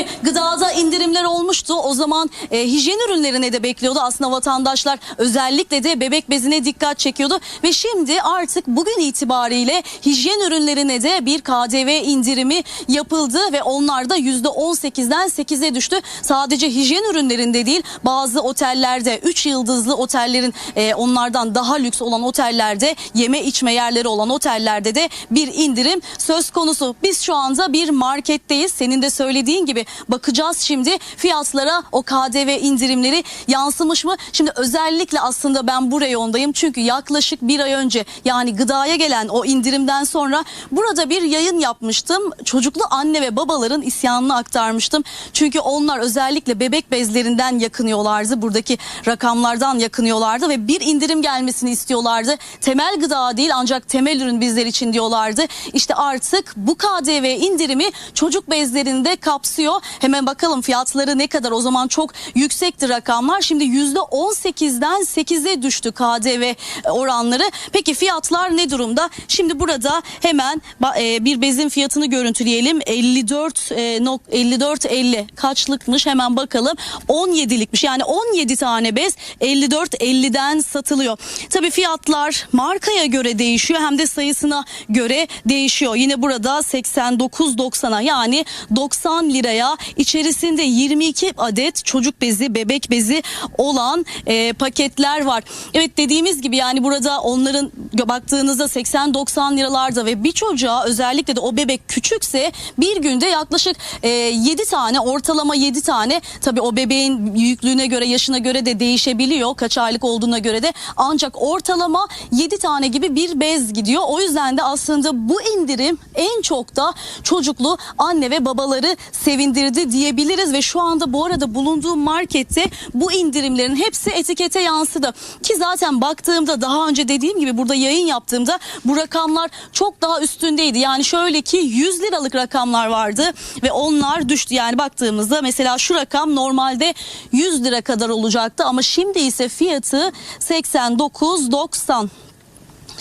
Tabii gıdada indirimler olmuştu. O zaman e, hijyen ürünlerine de bekliyordu. Aslında vatandaşlar özellikle de bebek bezine dikkat çekiyordu. Ve şimdi artık bugün itibariyle hijyen ürünlerine de bir KDV indirimi yapıldı. Ve onlar da %18'den 8'e düştü. Sadece hijyen ürünlerinde değil bazı otellerde 3 yıldızlı otellerin e, onlardan daha lüks olan otellerde yeme içme yerleri olan otellerde de bir indirim söz konusu. Biz şu anda bir marketteyiz. Senin de söylediğin gibi bakacağız şimdi fiyatlara o KDV indirimleri yansımış mı? Şimdi özellikle aslında ben bu reyondayım çünkü yaklaşık bir ay önce yani gıdaya gelen o indirimden sonra burada bir yayın yapmıştım. Çocuklu anne ve babaların isyanını aktarmıştım. Çünkü onlar özellikle bebek bezlerinden yakınıyorlardı. Buradaki rakamlardan yakınıyorlardı ve bir indirim gelmesini istiyorlardı. Temel gıda değil ancak temel ürün bizler için diyorlardı. İşte artık bu KDV indirimi çocuk bezlerinde kapsıyor. Hemen bakalım fiyatları ne kadar o zaman çok yüksekti rakamlar. Şimdi %18'den 8'e düştü KDV oranları. Peki fiyatlar ne durumda? Şimdi burada hemen e, bir bezin fiyatını görüntüleyelim. 54 e, nok- 54 50 kaçlıkmış hemen bakalım. 17'likmiş. Yani 17 tane bez 54 50'den satılıyor. Tabii fiyatlar markaya göre değişiyor hem de sayısına göre değişiyor. Yine burada 89.90'a yani 90 liraya içerisinde 22 adet çocuk bezi, bebek bezi olan e, paketler var. Evet dediğimiz gibi yani burada onların baktığınızda 80-90 liralarda ve bir çocuğa özellikle de o bebek küçükse bir günde yaklaşık e, 7 tane ortalama 7 tane tabii o bebeğin büyüklüğüne göre yaşına göre de değişebiliyor kaç aylık olduğuna göre de ancak ortalama 7 tane gibi bir bez gidiyor. O yüzden de aslında bu indirim en çok da çocuklu anne ve babaları sevindirdi diyebiliriz ve şu anda bu arada bulunduğum markette bu indirimlerin hepsi etikete yansıdı. Ki zaten baktığımda daha önce dediğim gibi burada yayın yaptığımda bu rakamlar çok daha üstündeydi. Yani şöyle ki 100 liralık rakamlar vardı ve onlar düştü. Yani baktığımızda mesela şu rakam normalde 100 lira kadar olacaktı ama şimdi ise fiyatı 89.90.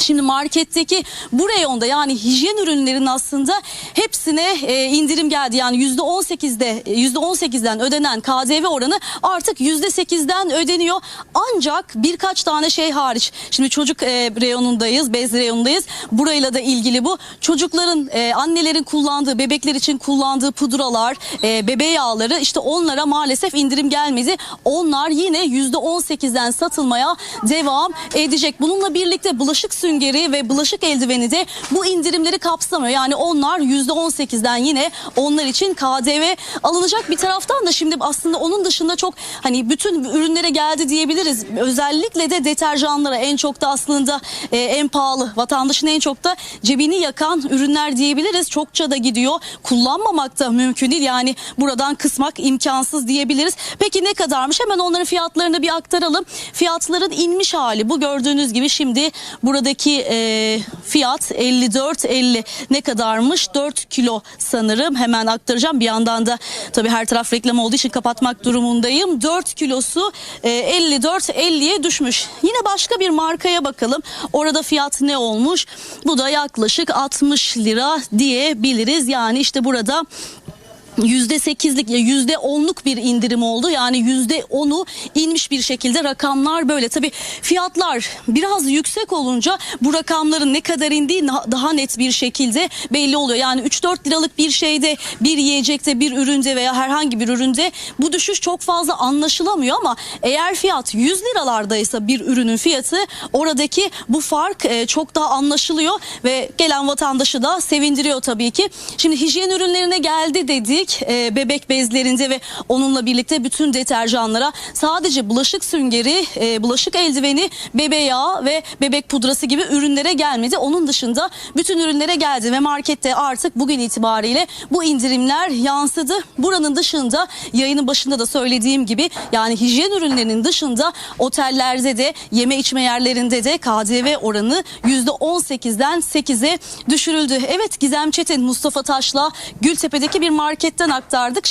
Şimdi marketteki bu reyonda yani hijyen ürünlerin aslında hepsine e, indirim geldi. Yani %18'de %18'den ödenen KDV oranı artık %8'den ödeniyor. Ancak birkaç tane şey hariç. Şimdi çocuk e, reyonundayız, bez reyonundayız. Burayla da ilgili bu. Çocukların, e, annelerin kullandığı, bebekler için kullandığı pudralar, e, bebe yağları işte onlara maalesef indirim gelmedi. Onlar yine %18'den satılmaya devam edecek. Bununla birlikte bulaşık süngeri ve bulaşık eldiveni de bu indirimleri kapsamıyor. Yani onlar %18'den yine onlar için KDV alınacak. Bir taraftan da şimdi aslında onun dışında çok hani bütün ürünlere geldi diyebiliriz. Özellikle de deterjanlara en çok da aslında e, en pahalı vatandaşın en çok da cebini yakan ürünler diyebiliriz. Çokça da gidiyor. Kullanmamak da mümkün değil. Yani buradan kısmak imkansız diyebiliriz. Peki ne kadarmış? Hemen onların fiyatlarını bir aktaralım. Fiyatların inmiş hali bu gördüğünüz gibi şimdi buradaki e, fiyat 54.50 ne kadarmış? 4 kilo sanırım. Hemen aktaracağım. Bir yandan da tabii her taraf reklam olduğu için kapatmak durumundayım. 4 kilosu e, 54.50'ye düşmüş. Yine başka bir markaya bakalım. Orada fiyat ne olmuş? Bu da yaklaşık 60 lira diyebiliriz. Yani işte burada %8'lik ya %10'luk bir indirim oldu. Yani %10'u inmiş bir şekilde rakamlar böyle. Tabii fiyatlar biraz yüksek olunca bu rakamların ne kadar indiği daha net bir şekilde belli oluyor. Yani 3-4 liralık bir şeyde bir yiyecekte bir üründe veya herhangi bir üründe bu düşüş çok fazla anlaşılamıyor ama eğer fiyat 100 liralardaysa bir ürünün fiyatı oradaki bu fark e, çok daha anlaşılıyor ve gelen vatandaşı da sevindiriyor tabii ki. Şimdi hijyen ürünlerine geldi dedik e, bebek bezlerinde ve onunla birlikte bütün deterjanlara sadece bulaşık süngeri, e, bulaşık eldiveni, bebe yağı ve bebek pudrası gibi ürünlere gelmedi. Onun dışında bütün ürünlere geldi ve markette artık bugün itibariyle bu indirimler yansıdı. Buranın dışında yayının başında da söylediğim gibi yani hijyen ürünlerinin dışında otellerde de yeme içme yerlerinde de KDV oranı %18'den 8'e düşürüldü. Evet Gizem Çetin Mustafa Taş'la Gültepe'deki bir marketten aktardık.